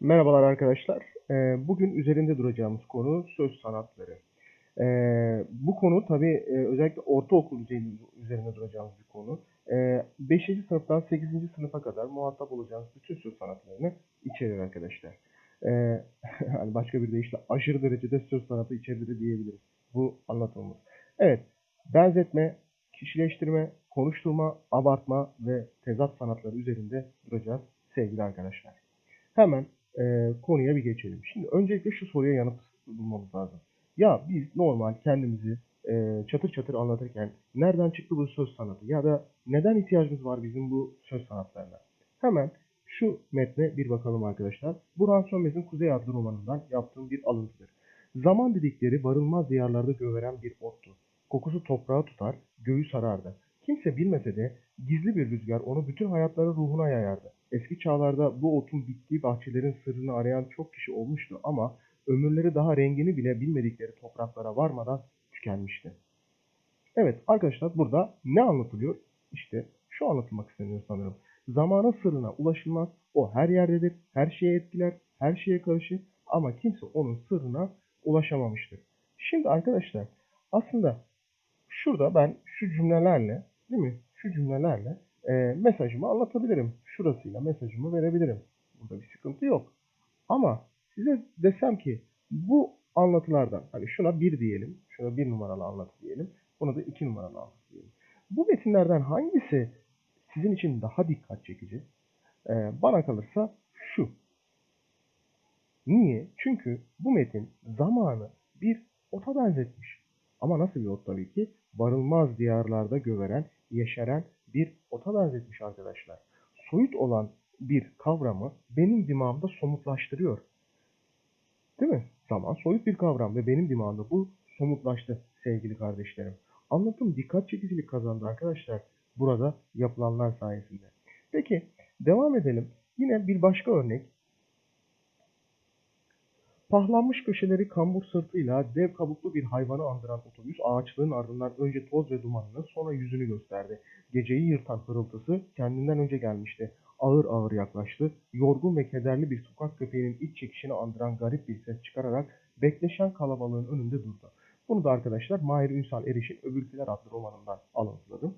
Merhabalar arkadaşlar. Ee, Bugün üzerinde duracağımız konu söz sanatları. Ee, Bu konu tabii e, özellikle ortaokul üzerinde duracağımız bir konu. 5. sınıftan 8. sınıfa kadar muhatap olacağımız bütün söz sanatlarını içerir arkadaşlar. Ee, Hani başka bir deyişle aşırı derecede söz sanatı içerir de diyebiliriz. Bu anlatımımız. Evet, benzetme, kişileştirme, konuşturma, abartma ve tezat sanatları üzerinde duracağız sevgili arkadaşlar. Hemen e, konuya bir geçelim. Şimdi öncelikle şu soruya yanıt bulmamız lazım. Ya biz normal kendimizi e, çatır çatır anlatırken nereden çıktı bu söz sanatı ya da neden ihtiyacımız var bizim bu söz sanatlarına? Hemen şu metne bir bakalım arkadaşlar. Burhan Sönmez'in Kuzey adlı romanından yaptığım bir alıntıdır. Zaman dedikleri varılmaz diyarlarda göveren bir ottu. Kokusu toprağı tutar, göğü sarardı. Kimse bilmese de gizli bir rüzgar onu bütün hayatları ruhuna yayardı. Eski çağlarda bu otun bittiği bahçelerin sırrını arayan çok kişi olmuştu ama ömürleri daha rengini bile bilmedikleri topraklara varmadan tükenmişti. Evet arkadaşlar burada ne anlatılıyor? İşte şu anlatılmak isteniyor sanırım. Zamanın sırrına ulaşılmaz. O her yerdedir, her şeye etkiler, her şeye karışır ama kimse onun sırrına ulaşamamıştır. Şimdi arkadaşlar aslında şurada ben şu cümlelerle değil mi? Şu cümlelerle e, mesajımı anlatabilirim. Şurasıyla mesajımı verebilirim. Burada bir sıkıntı yok. Ama size desem ki bu anlatılardan hani şuna bir diyelim, şuna bir numaralı anlatı diyelim, buna da iki numaralı anlatı diyelim. Bu metinlerden hangisi sizin için daha dikkat çekici? Ee, bana kalırsa şu. Niye? Çünkü bu metin zamanı bir ota benzetmiş. Ama nasıl bir ot tabii ki? Varılmaz diyarlarda göveren, yeşeren bir ota benzetmiş arkadaşlar. Soyut olan bir kavramı benim dimağımda somutlaştırıyor. Değil mi? Zaman soyut bir kavram ve benim dimağımda bu somutlaştı sevgili kardeşlerim. Anlatım dikkat çekicilik kazandı arkadaşlar burada yapılanlar sayesinde. Peki devam edelim. Yine bir başka örnek. Pahlanmış köşeleri kambur sırtıyla dev kabuklu bir hayvanı andıran otobüs ağaçlığın ardından önce toz ve dumanını sonra yüzünü gösterdi. Geceyi yırtan hırıltısı kendinden önce gelmişti. Ağır ağır yaklaştı. Yorgun ve kederli bir sokak köpeğinin iç çekişini andıran garip bir ses çıkararak bekleşen kalabalığın önünde durdu. Bunu da arkadaşlar Mahir Ünsal Eriş'in Öbürküler adlı romanından alıntıladım.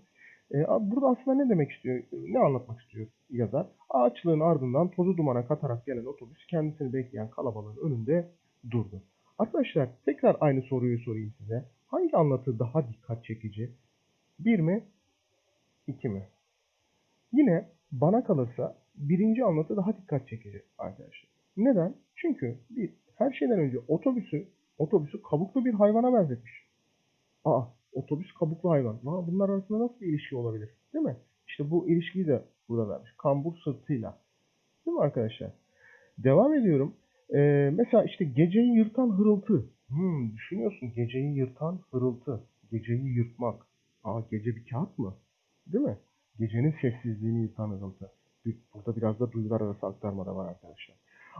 Ee, burada aslında ne demek istiyor, ne anlatmak istiyor yazar? Ağaçlığın ardından tozu dumana katarak gelen otobüs kendisini bekleyen kalabalığın önünde durdu. Arkadaşlar tekrar aynı soruyu sorayım size. Hangi anlatı daha dikkat çekici? Bir mi? İki mi? Yine bana kalırsa birinci anlatı daha dikkat çekici arkadaşlar. Neden? Çünkü bir, her şeyden önce otobüsü otobüsü kabuklu bir hayvana benzetmiş. Aa otobüs kabuklu hayvan. Aa, bunlar arasında nasıl bir ilişki olabilir? Değil mi? İşte bu ilişkiyi de burada vermiş. Kambur sırtıyla. Değil mi arkadaşlar? Devam ediyorum. Ee, mesela işte geceyi yırtan hırıltı. Hmm, düşünüyorsun geceyi yırtan hırıltı. Geceyi yırtmak. Aa gece bir kağıt mı? Değil mi? Gecenin sessizliğini yırtan hırıltı. Burada biraz da duygular arası aktarma da var arkadaşlar.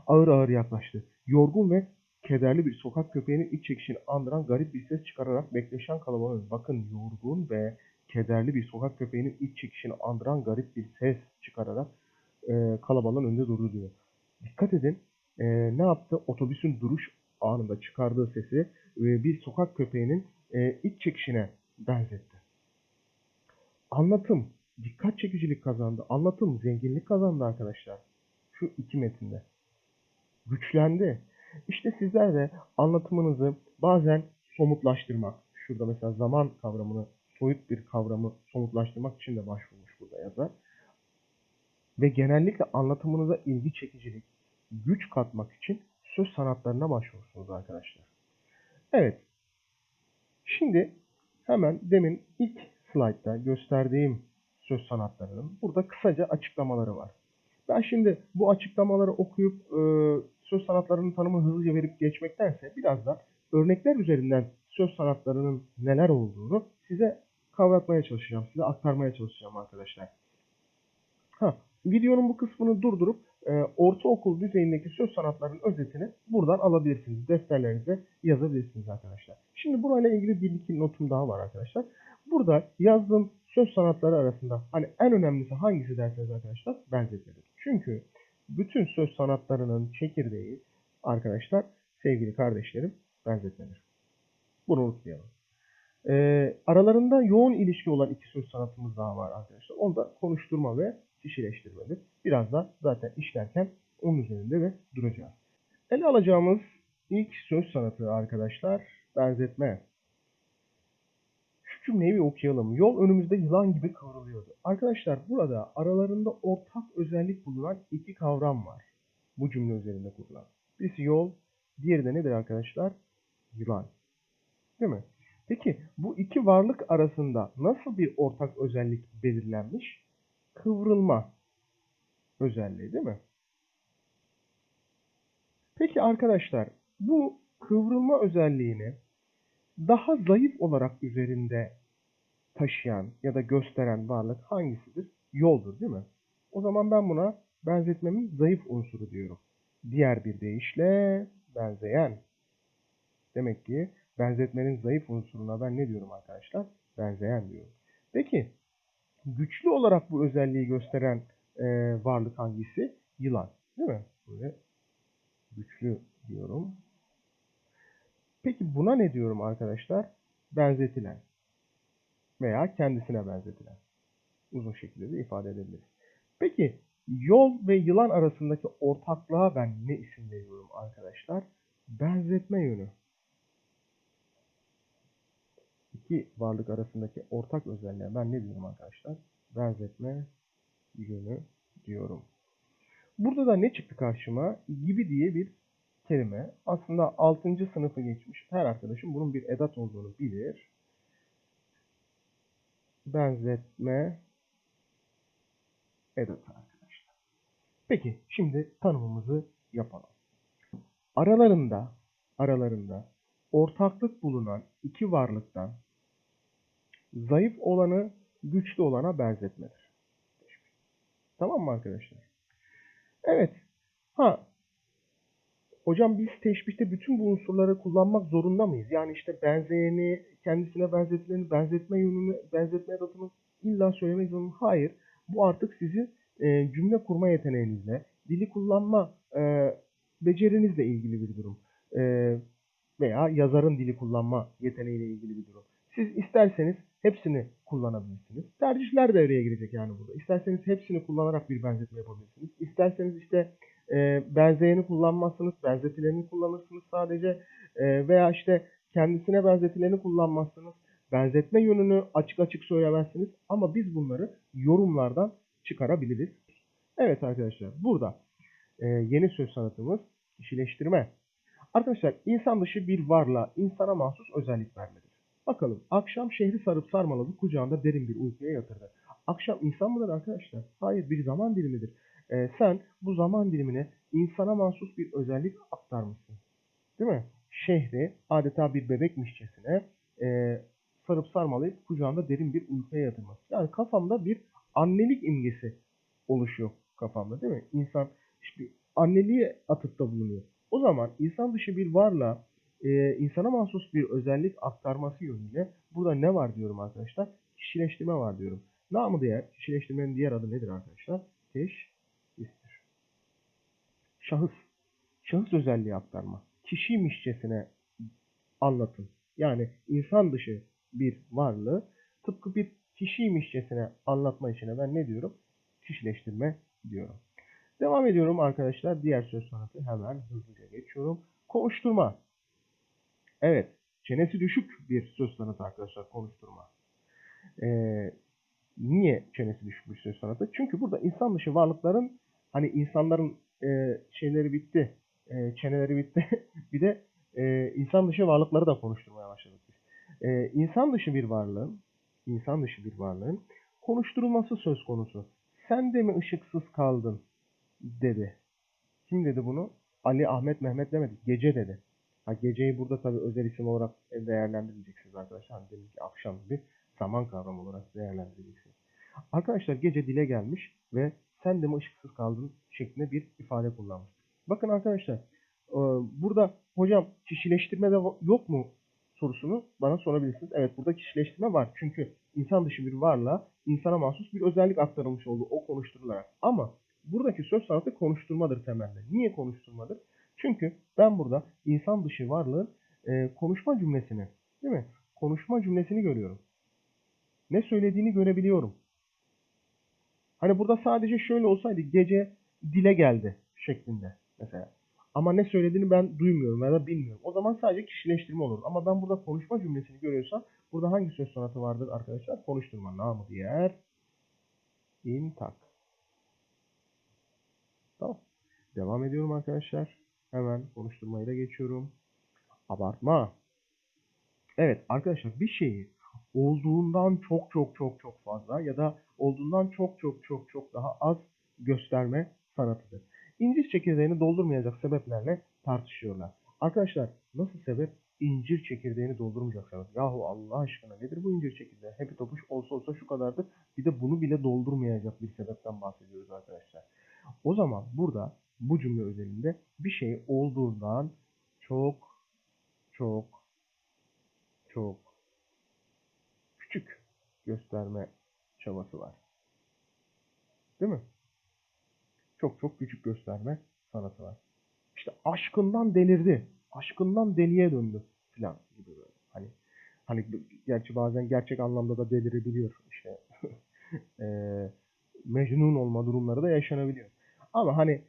Ağır ağır yaklaştı. Yorgun ve kederli bir sokak köpeğinin iç çekişini andıran garip bir ses çıkararak bekleşen kalabalığın bakın yorgun ve kederli bir sokak köpeğinin iç çekişini andıran garip bir ses çıkararak e, kalabalığın önünde durdu diyor. Dikkat edin e, ne yaptı? Otobüsün duruş anında çıkardığı sesi e, bir sokak köpeğinin e, iç çekişine benzetti. Anlatım dikkat çekicilik kazandı. Anlatım zenginlik kazandı arkadaşlar. Şu iki metinde. Güçlendi. İşte sizler de anlatımınızı bazen somutlaştırmak, şurada mesela zaman kavramını, soyut bir kavramı somutlaştırmak için de başvurmuş burada yazar. Ve genellikle anlatımınıza ilgi çekicilik, güç katmak için söz sanatlarına başvurursunuz arkadaşlar. Evet. Şimdi hemen demin ilk slaytta gösterdiğim söz sanatlarının burada kısaca açıklamaları var. Ben şimdi bu açıklamaları okuyup e, söz sanatlarının tanımı hızlıca verip geçmektense biraz da örnekler üzerinden söz sanatlarının neler olduğunu size kavratmaya çalışacağım, size aktarmaya çalışacağım arkadaşlar. Ha, videonun bu kısmını durdurup e, ortaokul düzeyindeki söz sanatlarının özetini buradan alabilirsiniz. Defterlerinize yazabilirsiniz arkadaşlar. Şimdi burayla ilgili bir iki notum daha var arkadaşlar. Burada yazdığım söz sanatları arasında hani en önemlisi hangisi derseniz arkadaşlar benzetmedir. Çünkü bütün söz sanatlarının çekirdeği arkadaşlar sevgili kardeşlerim benzetmedir. Bunu unutmayalım. Ee, aralarında yoğun ilişki olan iki söz sanatımız daha var arkadaşlar. O da konuşturma ve kişileştirmedir. Biraz da zaten işlerken onun üzerinde de duracağız. Ele alacağımız ilk söz sanatı arkadaşlar benzetme. Cümleyi bir okuyalım. Yol önümüzde yılan gibi kıvrılıyordu. Arkadaşlar burada aralarında ortak özellik bulunan iki kavram var. Bu cümle üzerinde kurulan. Birisi yol, diğeri de nedir arkadaşlar? Yılan. Değil mi? Peki bu iki varlık arasında nasıl bir ortak özellik belirlenmiş? Kıvrılma özelliği değil mi? Peki arkadaşlar bu kıvrılma özelliğini daha zayıf olarak üzerinde taşıyan ya da gösteren varlık hangisidir? Yoldur değil mi? O zaman ben buna benzetmemin zayıf unsuru diyorum. Diğer bir deyişle benzeyen. Demek ki benzetmenin zayıf unsuruna ben ne diyorum arkadaşlar? Benzeyen diyorum. Peki güçlü olarak bu özelliği gösteren e, varlık hangisi? Yılan. Değil mi? Böyle güçlü diyorum. Peki buna ne diyorum arkadaşlar? Benzetilen veya kendisine benzetilen. Uzun şekilde de ifade edebiliriz. Peki yol ve yılan arasındaki ortaklığa ben ne isim veriyorum arkadaşlar? Benzetme yönü. İki varlık arasındaki ortak özelliğe ben ne diyorum arkadaşlar? Benzetme yönü diyorum. Burada da ne çıktı karşıma? Gibi diye bir kelime. Aslında 6. sınıfı geçmiş her arkadaşım bunun bir edat olduğunu bilir. Benzetme edatı arkadaşlar. Peki şimdi tanımımızı yapalım. Aralarında aralarında ortaklık bulunan iki varlıktan zayıf olanı güçlü olana benzetmedir. Tamam mı arkadaşlar? Evet. Ha Hocam biz teşbihte bütün bu unsurları kullanmak zorunda mıyız? Yani işte benzeyeni, kendisine benzetileni, benzetme yönünü, benzetme edatını illa söylemek zorunda. Hayır. Bu artık sizin e, cümle kurma yeteneğinizle, dili kullanma e, becerinizle ilgili bir durum. E, veya yazarın dili kullanma yeteneğiyle ilgili bir durum. Siz isterseniz hepsini kullanabilirsiniz. Tercihler devreye girecek yani burada. İsterseniz hepsini kullanarak bir benzetme yapabilirsiniz. İsterseniz işte e, benzeyeni kullanmazsınız, benzetilerini kullanırsınız sadece e, veya işte kendisine benzetileni kullanmazsınız. Benzetme yönünü açık açık söylemezsiniz ama biz bunları yorumlardan çıkarabiliriz. Evet arkadaşlar burada e, yeni söz sanatımız kişileştirme. Arkadaşlar insan dışı bir varlığa insana mahsus özellik vermedir. Bakalım akşam şehri sarıp sarmaladı kucağında derin bir uykuya yatırdı. Akşam insan mıdır arkadaşlar? Hayır bir zaman dilimidir e, sen bu zaman dilimine insana mahsus bir özellik aktarmışsın. Değil mi? Şehri adeta bir bebekmişçesine e, sarıp sarmalayıp kucağında derin bir uykuya yatırması. Yani kafamda bir annelik imgesi oluşuyor kafamda değil mi? İnsan işte anneliğe atıfta bulunuyor. O zaman insan dışı bir varla e, insana mahsus bir özellik aktarması yönüyle burada ne var diyorum arkadaşlar? Kişileştirme var diyorum. Namı diğer, kişileştirmenin diğer adı nedir arkadaşlar? Teş, şahıs, şahıs özelliği aktarma, kişiymişçesine anlatın. Yani insan dışı bir varlığı tıpkı bir kişiymişçesine anlatma işine ben ne diyorum? Kişileştirme diyorum. Devam ediyorum arkadaşlar. Diğer söz sanatı hemen hızlıca geçiyorum. Konuşturma. Evet. Çenesi düşük bir söz sanatı arkadaşlar konuşturma. Ee, niye çenesi düşük bir söz sanatı? Çünkü burada insan dışı varlıkların hani insanların e, şeyleri bitti. E, çeneleri bitti. bir de e, insan dışı varlıkları da konuşturmaya başladık biz. E, insan dışı bir varlığın insan dışı bir varlığın konuşturulması söz konusu. Sen de mi ışıksız kaldın dedi. Kim dedi bunu? Ali, Ahmet, Mehmet demedi. Gece dedi. Ha, geceyi burada tabii özel isim olarak değerlendirmeyeceksiniz arkadaşlar. Hani demek ki akşam bir zaman kavramı olarak değerlendireceksiniz. Arkadaşlar gece dile gelmiş ve sen de mi ışıksız kaldın şeklinde bir ifade kullanmış. Bakın arkadaşlar e, burada hocam kişileştirme de yok mu sorusunu bana sorabilirsiniz. Evet burada kişileştirme var. Çünkü insan dışı bir varlığa insana mahsus bir özellik aktarılmış oldu o konuşturularak. Ama buradaki söz sanatı konuşturmadır temelde. Niye konuşturmadır? Çünkü ben burada insan dışı varlığın e, konuşma cümlesini, değil mi? Konuşma cümlesini görüyorum. Ne söylediğini görebiliyorum. Hani burada sadece şöyle olsaydı gece dile geldi şeklinde mesela. Ama ne söylediğini ben duymuyorum ya da bilmiyorum. O zaman sadece kişileştirme olur. Ama ben burada konuşma cümlesini görüyorsam burada hangi söz sanatı vardır arkadaşlar? Konuşturma. Namı diğer intak. Tamam. Devam ediyorum arkadaşlar. Hemen konuşturmayı geçiyorum. Abartma. Evet arkadaşlar bir şeyi olduğundan çok çok çok çok fazla ya da olduğundan çok çok çok çok daha az gösterme sanatıdır. İncir çekirdeğini doldurmayacak sebeplerle tartışıyorlar. Arkadaşlar nasıl sebep? İncir çekirdeğini doldurmayacak sebep. Yahu Allah aşkına nedir bu incir çekirdeği? Hepi topuş olsa olsa şu kadardır. Bir de bunu bile doldurmayacak bir sebepten bahsediyoruz arkadaşlar. O zaman burada bu cümle özelinde bir şey olduğundan çok çok çok gösterme çabası var. Değil mi? Çok çok küçük gösterme sanatı var. İşte aşkından delirdi. Aşkından deliye döndü filan gibi böyle. Hani hani gerçi bazen gerçek anlamda da delirebiliyor işte. e, mecnun olma durumları da yaşanabiliyor. Ama hani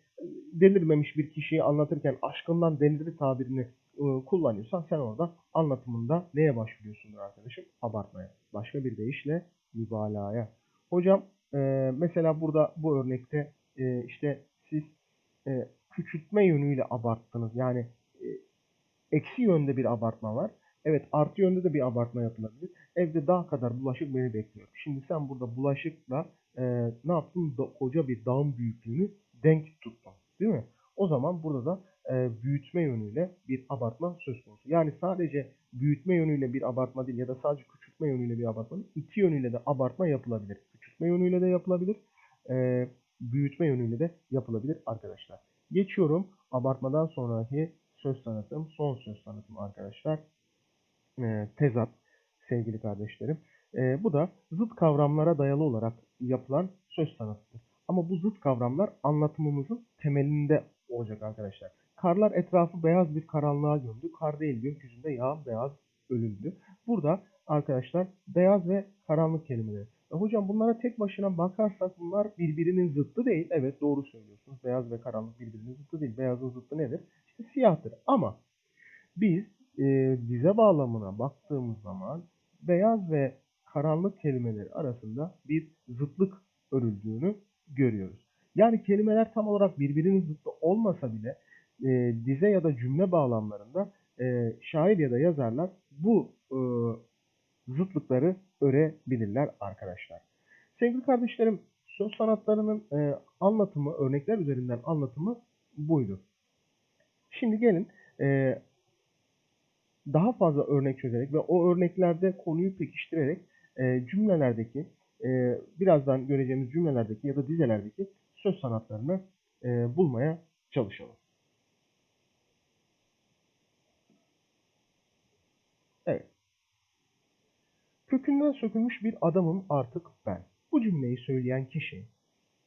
delirmemiş bir kişiyi anlatırken aşkından delirdi tabirini kullanıyorsan sen orada anlatımında neye başvuruyorsundur arkadaşım? Abartmaya. Başka bir deyişle mübalağaya. Hocam e, mesela burada bu örnekte e, işte siz e, küçültme yönüyle abarttınız. Yani e, eksi yönde bir abartma var. Evet artı yönde de bir abartma yapılabilir. Evde daha kadar bulaşık beni bekliyor. Şimdi sen burada bulaşıkla e, ne yaptın? Da, koca bir dağın büyüklüğünü denk tuttun. Değil mi? O zaman burada da e, büyütme yönüyle bir abartma söz konusu. Yani sadece büyütme yönüyle bir abartma değil ya da sadece küçültme yönüyle bir abartma değil. İki yönüyle de abartma yapılabilir. Küçültme yönüyle de yapılabilir. E, büyütme yönüyle de yapılabilir arkadaşlar. Geçiyorum abartmadan sonraki söz sanatım, son söz sanatım arkadaşlar. E, tezat sevgili kardeşlerim. Bu da zıt kavramlara dayalı olarak yapılan söz sanatıdır. Ama bu zıt kavramlar anlatımımızın temelinde olacak arkadaşlar. Karlar etrafı beyaz bir karanlığa gömdü. Kar değil gökyüzünde yağan beyaz ölümdü. Burada arkadaşlar beyaz ve karanlık kelimeleri. E hocam bunlara tek başına bakarsak bunlar birbirinin zıttı değil. Evet doğru söylüyorsunuz. Beyaz ve karanlık birbirinin zıttı değil. Beyazın zıttı nedir? İşte siyahtır. Ama biz e, dize bağlamına baktığımız zaman beyaz ve karanlık kelimeleri arasında bir zıtlık örüldüğünü görüyoruz. Yani kelimeler tam olarak birbirinin zıttı olmasa bile e, dize ya da cümle bağlamlarında e, şair ya da yazarlar bu e, zıtlıkları örebilirler arkadaşlar. Sevgili kardeşlerim söz sanatlarının e, anlatımı, örnekler üzerinden anlatımı buydu. Şimdi gelin e, daha fazla örnek çözerek ve o örneklerde konuyu pekiştirerek e, cümlelerdeki e, birazdan göreceğimiz cümlelerdeki ya da dizelerdeki söz sanatlarını e, bulmaya çalışalım. Evet. Kökünden sökülmüş bir adamım artık ben. Bu cümleyi söyleyen kişi,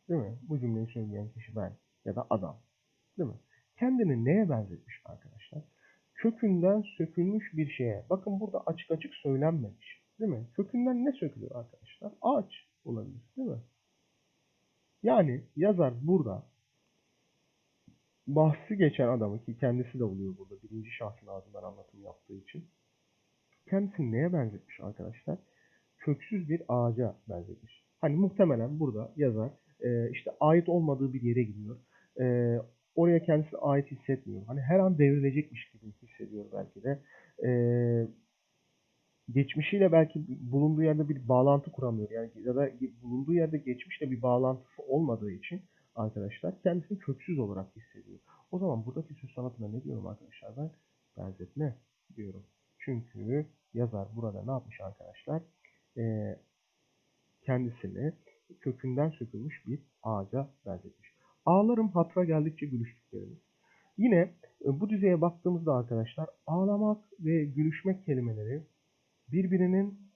değil mi? Bu cümleyi söyleyen kişi ben ya da adam, değil mi? Kendini neye benzetmiş arkadaşlar? Kökünden sökülmüş bir şeye. Bakın burada açık açık söylenmemiş, değil mi? Kökünden ne sökülüyor arkadaşlar? Ağaç olabilir, değil mi? Yani yazar burada bahsi geçen adamı ki kendisi de oluyor burada birinci şahsın ağzından anlatım yaptığı için kendisini neye benzetmiş arkadaşlar? Köksüz bir ağaca benzetmiş. Hani muhtemelen burada yazar e, işte ait olmadığı bir yere gidiyor. E, oraya kendisi ait hissetmiyor. Hani her an devrilecekmiş gibi hissediyor belki de. E, geçmişiyle belki bulunduğu yerde bir bağlantı kuramıyor. Yani ya da bulunduğu yerde geçmişle bir bağlantısı olmadığı için arkadaşlar kendisini köksüz olarak hissediyor. O zaman buradaki söz sanatına ne diyorum arkadaşlar ben? Benzetme diyorum. Çünkü yazar burada ne yapmış arkadaşlar? Ee, kendisini kökünden sökülmüş bir ağaca benzetmiş. Ağlarım hatıra geldikçe gülüştüklerimiz. Yine e, bu düzeye baktığımızda arkadaşlar ağlamak ve gülüşmek kelimeleri birbirinin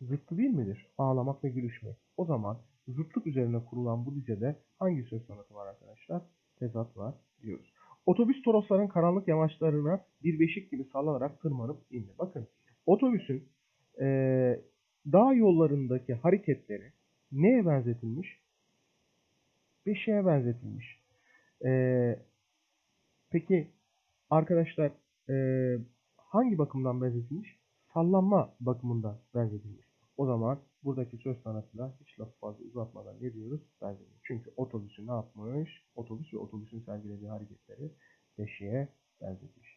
zıttı değil midir? Ağlamak ve gülüşmek. O zaman zıtlık üzerine kurulan bu dizede hangi söz sanatı var arkadaşlar? Tezat var diyoruz. Otobüs torosların karanlık yamaçlarına bir beşik gibi sallanarak tırmanıp indi. Bakın otobüsün eee dağ yollarındaki hareketleri neye benzetilmiş? Beşiğe benzetilmiş. Eee, peki arkadaşlar eee, hangi bakımdan benzetilmiş? Sallanma bakımından benzetilmiş. O zaman buradaki söz sanatına hiç lafı fazla uzatmadan ne diyoruz? Benzetilmiş. Çünkü otobüsü ne yapmış? Otobüs ve otobüsün sergilediği hareketleri beşiğe benzetmiş.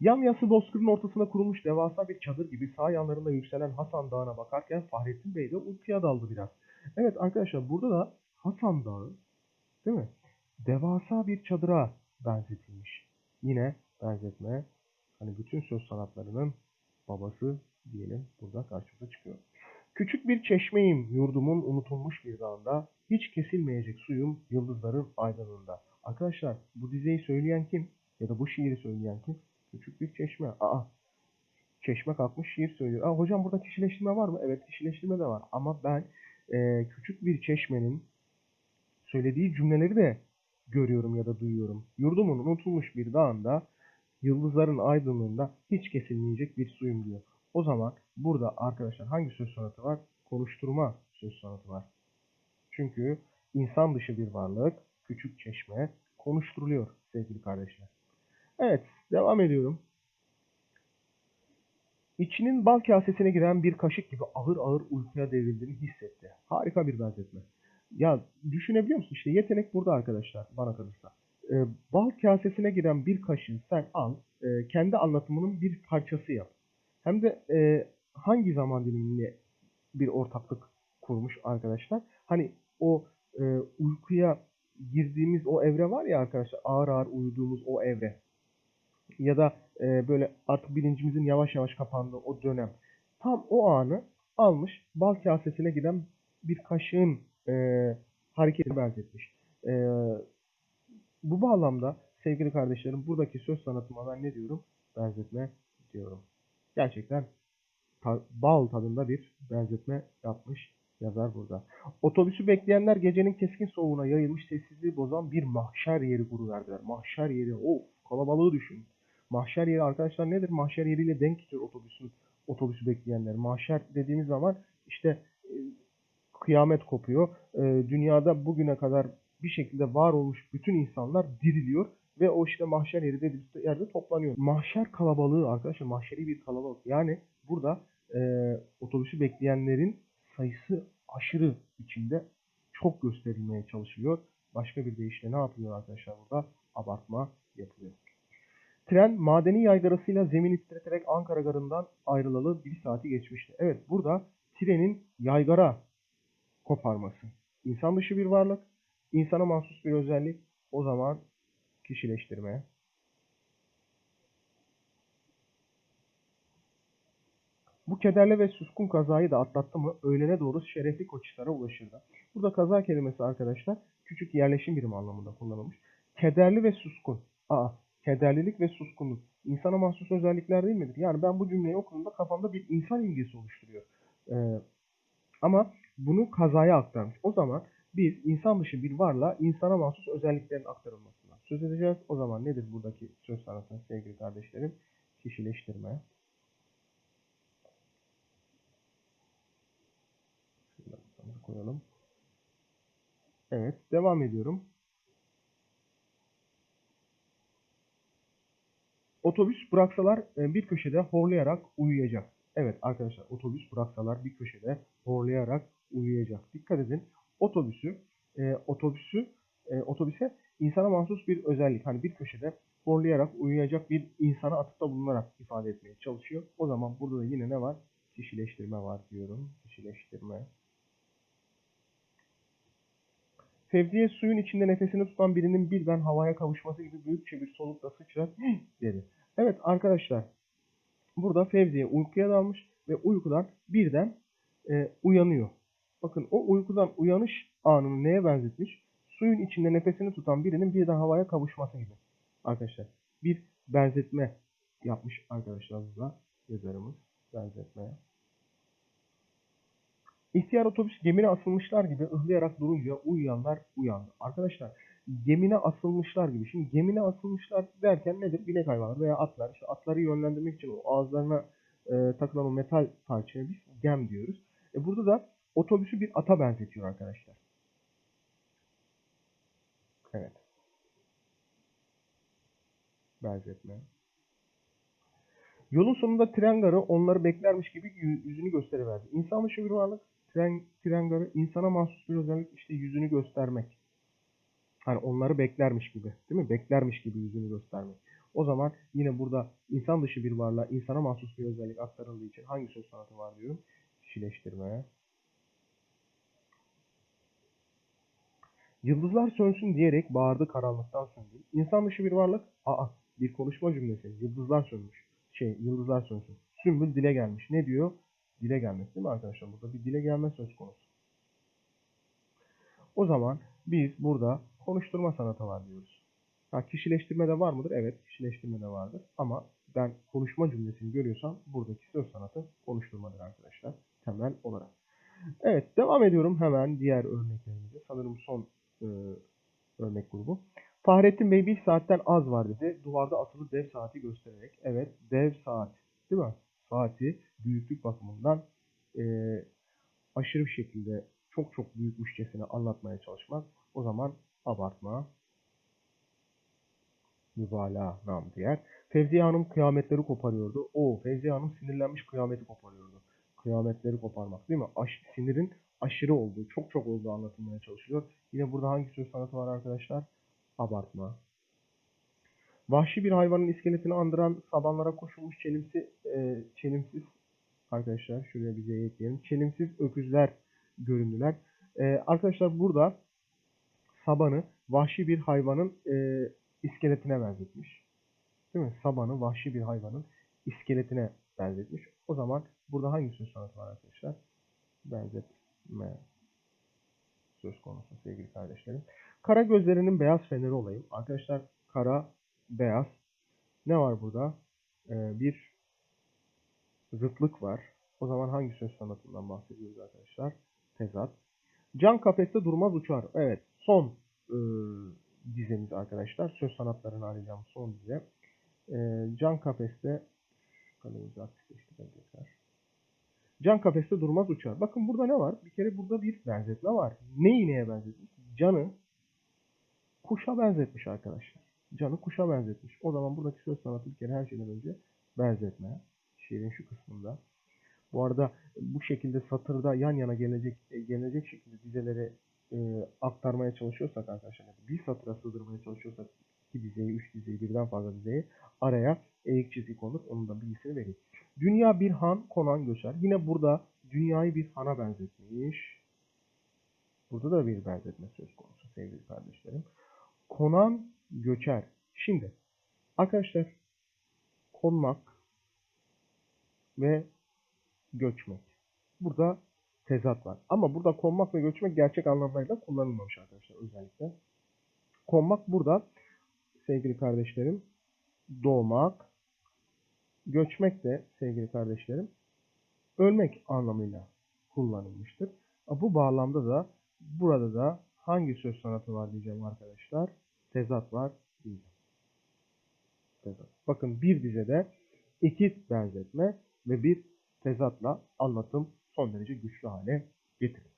Yamyassı bozkırın ortasına kurulmuş devasa bir çadır gibi sağ yanlarında yükselen Hasan Dağı'na bakarken Fahrettin Bey de uykuya daldı biraz. Evet arkadaşlar burada da Hasan Dağı değil mi? Devasa bir çadıra benzetilmiş. Yine benzetme hani bütün söz sanatlarının babası diyelim burada karşımıza çıkıyor. Küçük bir çeşmeyim yurdumun unutulmuş bir dağında. Hiç kesilmeyecek suyum yıldızların aydınlığında. Arkadaşlar bu dizeyi söyleyen kim? Ya da bu şiiri söyleyen kim? Küçük bir çeşme. Aa çeşme kalkmış şiir söylüyor. Aa, hocam burada kişileştirme var mı? Evet kişileştirme de var. Ama ben e, küçük bir çeşmenin söylediği cümleleri de görüyorum ya da duyuyorum. Yurdumun unutulmuş bir dağında yıldızların aydınlığında hiç kesilmeyecek bir suyum diyor. O zaman burada arkadaşlar hangi söz sanatı var? Konuşturma söz sanatı var. Çünkü insan dışı bir varlık, küçük çeşme konuşturuluyor sevgili kardeşler. Evet, devam ediyorum. İçinin bal kasesine giren bir kaşık gibi ağır ağır uykuya devrildiğini hissetti. Harika bir benzetme. Ya düşünebiliyor musun? İşte yetenek burada arkadaşlar bana kalırsa. Ee, bal kasesine giren bir kaşığı sen al, e, kendi anlatımının bir parçası yap. Hem de e, hangi zaman diliminde bir ortaklık kurmuş arkadaşlar. Hani o e, uykuya girdiğimiz o evre var ya arkadaşlar ağır ağır uyuduğumuz o evre ya da e, böyle artık bilincimizin yavaş yavaş kapandığı o dönem tam o anı almış bal kasesine giden bir kaşığın e, hareketini benzetmiş. E, bu bağlamda sevgili kardeşlerim buradaki söz sanatıma ben ne diyorum? Benzetme diyorum. Gerçekten ta- bal tadında bir benzetme yapmış yazar burada. Otobüsü bekleyenler gecenin keskin soğuğuna yayılmış sessizliği bozan bir mahşer yeri kuruverdiler. Mahşer yeri, o kalabalığı düşün. Mahşer yeri arkadaşlar nedir? Mahşer yeriyle denk tutuyor otobüsün otobüsü bekleyenler. Mahşer dediğimiz zaman işte e, kıyamet kopuyor. E, dünyada bugüne kadar bir şekilde var olmuş bütün insanlar diriliyor ve o işte mahşer yeri dediğimiz yerde toplanıyor. Mahşer kalabalığı arkadaşlar mahşeri bir kalabalık. Yani burada e, otobüsü bekleyenlerin sayısı aşırı içinde çok gösterilmeye çalışılıyor. Başka bir deyişle ne yapılıyor arkadaşlar burada? Abartma yapılıyor. Tren madeni yaygarasıyla zemin titreterek Ankara garından ayrılalı bir saati geçmişti. Evet burada trenin yaygara koparması. İnsan dışı bir varlık, insana mahsus bir özellik. O zaman kişileştirme. Bu kederli ve suskun kazayı da atlattı mı öğlene doğru şerefli Koçhisar'a ulaşırdı. Burada kaza kelimesi arkadaşlar küçük yerleşim birimi anlamında kullanılmış. Kederli ve suskun. Aa, kederlilik ve suskunluk. İnsana mahsus özellikler değil midir? Yani ben bu cümleyi okuduğumda kafamda bir insan imgesi oluşturuyor. Ee, ama bunu kazaya aktarmış. O zaman biz insan dışı bir varlığa insana mahsus özelliklerin aktarılmasından söz edeceğiz. O zaman nedir buradaki söz sanatı sevgili kardeşlerim? Kişileştirme. Şuradan koyalım. Evet, devam ediyorum. Otobüs bıraksalar e, bir köşede horlayarak uyuyacak. Evet arkadaşlar otobüs bıraksalar bir köşede horlayarak uyuyacak. Dikkat edin. Otobüsü e, otobüsü e, otobüse insana mahsus bir özellik. Hani bir köşede horlayarak uyuyacak bir insana atıfta bulunarak ifade etmeye çalışıyor. O zaman burada da yine ne var? Kişileştirme var diyorum. Kişileştirme. Fevziye suyun içinde nefesini tutan birinin birden havaya kavuşması gibi büyükçe bir solukla sıçrar dedi. Evet arkadaşlar burada Fevziye uykuya dalmış ve uykudan birden e, uyanıyor. Bakın o uykudan uyanış anını neye benzetmiş? Suyun içinde nefesini tutan birinin birden havaya kavuşması gibi. Arkadaşlar bir benzetme yapmış arkadaşlar burada yazarımız benzetmeye. İhtiyar otobüs gemine asılmışlar gibi ıhlayarak durunca uyuyanlar uyandı. Arkadaşlar gemine asılmışlar gibi. Şimdi gemine asılmışlar derken nedir? Binek hayvanları veya atlar. İşte atları yönlendirmek için o ağızlarına e, takılan o metal parçaya biz gem diyoruz. E burada da otobüsü bir ata benzetiyor arkadaşlar. Evet. Benzetme. Yolun sonunda tren garı onları beklermiş gibi yü- yüzünü gösteriverdi. İnsan dışı bir varlık, tren, tren garı insana mahsus bir özellik işte yüzünü göstermek. Hani onları beklermiş gibi, değil mi? Beklermiş gibi yüzünü göstermek. O zaman yine burada insan dışı bir varlığa insana mahsus bir özellik aktarıldığı için hangi söz sanatı var diyorum? Kişileştirme. Yıldızlar sönsün diyerek bağırdı karanlıktan söndü. İnsan dışı bir varlık, aa bir konuşma cümlesi. Yıldızlar sönmüş. Şey, yıldızlar sönsün. Sümbül dile gelmiş. Ne diyor? Dile gelmesi değil mi arkadaşlar? Burada bir dile gelme söz konusu. O zaman biz burada konuşturma sanatı var diyoruz. Ha, kişileştirme de var mıdır? Evet, kişileştirme de vardır. Ama ben konuşma cümlesini görüyorsam buradaki söz sanatı konuşturmadır arkadaşlar. Temel olarak. Evet, devam ediyorum hemen diğer örneklerimize. Sanırım son e, örnek grubu. Fahrettin Bey bir saatten az var dedi. Duvarda asılı dev saati göstererek. Evet, dev saat. Değil mi? Saati büyüklük bakımından e, aşırı bir şekilde çok çok büyükmüşçesine anlatmaya çalışmak. O zaman abartma. Mübalağa nam diğer. Fevziye Hanım kıyametleri koparıyordu. O Fevziye Hanım sinirlenmiş kıyameti koparıyordu. Kıyametleri koparmak değil mi? Aş, sinirin aşırı olduğu, çok çok olduğu anlatılmaya çalışılıyor. Yine burada hangi söz sanatı var arkadaşlar? Abartma. Vahşi bir hayvanın iskeletini andıran sabanlara koşulmuş çelimsi, e, çelimsiz arkadaşlar şuraya bir Z ekleyelim. Çelimsiz öküzler göründüler. E, arkadaşlar burada sabanı vahşi bir hayvanın e, iskeletine benzetmiş. Değil mi? Sabanı vahşi bir hayvanın iskeletine benzetmiş. O zaman burada hangi söz sanatı var arkadaşlar? Benzetme söz konusu sevgili kardeşlerim. Kara gözlerinin beyaz feneri olayım. Arkadaşlar kara, beyaz. Ne var burada? Ee, bir zıtlık var. O zaman hangi söz sanatından bahsediyoruz arkadaşlar? Tezat. Can kafeste durmaz uçar. Evet. Son e, dizemiz arkadaşlar. Söz sanatlarını arayacağım son dize. E, can kafeste kalemizi aktifleştirelim tekrar. Can kafeste durmaz uçar. Bakın burada ne var? Bir kere burada bir benzetme var. Neyi neye benzetmiş? Canı kuşa benzetmiş arkadaşlar. Canı kuşa benzetmiş. O zaman buradaki söz sanatı bir kere her şeyden önce benzetme. Şiirin şu kısmında. Bu arada bu şekilde satırda yan yana gelecek gelecek şekilde dizeleri e, aktarmaya çalışıyorsak arkadaşlar bir satıra sığdırmaya çalışıyorsak iki dizeyi, üç dizeyi, birden fazla dizeyi araya eğik çizik olur. Onun da bilgisini vereyim. Dünya bir han, konan göçer. Yine burada dünyayı bir hana benzetmiş. Burada da bir benzetme söz konusu sevgili kardeşlerim. Konan göçer. Şimdi arkadaşlar konmak ve göçmek. Burada tezat var. Ama burada konmak ve göçmek gerçek anlamlarıyla kullanılmamış arkadaşlar özellikle. Konmak burada sevgili kardeşlerim doğmak, göçmek de sevgili kardeşlerim ölmek anlamıyla kullanılmıştır. Bu bağlamda da burada da hangi söz sanatı var diyeceğim arkadaşlar. Tezat var diyeceğim. Tezat. Bakın bir dizede iki benzetme ve bir tezatla anlatım son derece güçlü hale getirilmiş.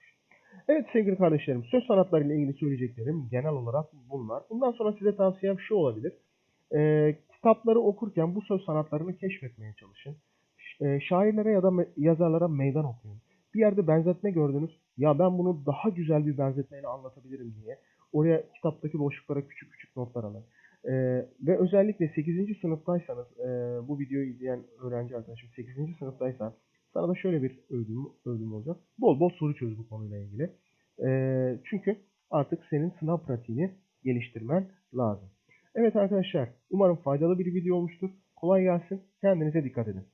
Evet sevgili kardeşlerim söz sanatları ile ilgili söyleyeceklerim genel olarak bunlar. Bundan sonra size tavsiyem şu olabilir. Ee, kitapları okurken bu söz sanatlarını keşfetmeye çalışın. Ee, şairlere ya da me- yazarlara meydan okuyun. Bir yerde benzetme gördünüz. Ya ben bunu daha güzel bir benzetmeyle anlatabilirim diye. Oraya kitaptaki boşluklara küçük küçük notlar alın. Ee, ve özellikle 8. sınıftaysanız e, bu videoyu izleyen öğrenci arkadaşım 8. sınıftaysan sana da şöyle bir övdüm, övdüm olacak. Bol bol soru çöz bu konuyla ilgili. Ee, çünkü artık senin sınav pratiğini geliştirmen lazım. Evet arkadaşlar umarım faydalı bir video olmuştur. Kolay gelsin. Kendinize dikkat edin.